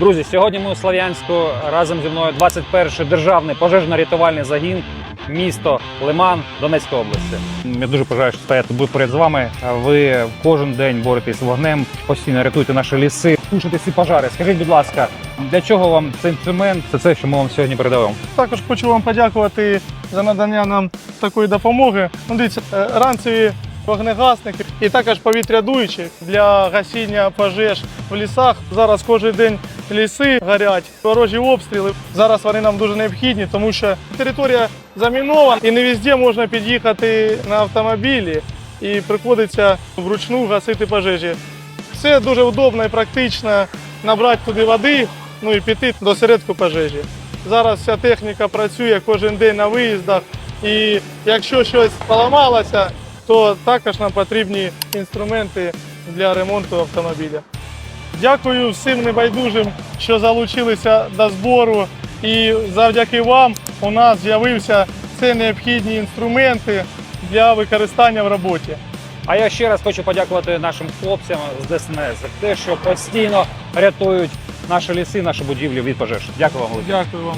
Друзі, сьогодні ми у Слов'янську разом зі мною 21-й державний пожежно-рятувальний загін, місто Лиман Донецької області. Я дуже бажаю, що стояти буду поряд з вами. Ви кожен день боретесь з вогнем, постійно рятуєте наші ліси, тушите ці пожари. Скажіть, будь ласка, для чого вам цей інструмент? Це це, що ми вам сьогодні передаємо. Також хочу вам подякувати за надання нам такої допомоги. Ну, дивіться, е, ранцеві вогнегасники і також повітрядуючі для гасіння пожеж в лісах. Зараз кожен день ліси горять, ворожі обстріли. Зараз вони нам дуже необхідні, тому що територія замінована і не везде можна під'їхати на автомобілі і приходиться вручну гасити пожежі. Все дуже удобно і практично набрати туди води, ну і піти до середку пожежі. Зараз вся техніка працює кожен день на виїздах, і якщо щось поламалося, то також нам потрібні інструменти для ремонту автомобіля. Дякую всім небайдужим, що залучилися до збору. І завдяки вам у нас з'явився ці необхідні інструменти для використання в роботі. А я ще раз хочу подякувати нашим хлопцям з ДСНС за те, що постійно рятують наші ліси, наші будівлі від пожеж. Дякую вам. Дякую вам.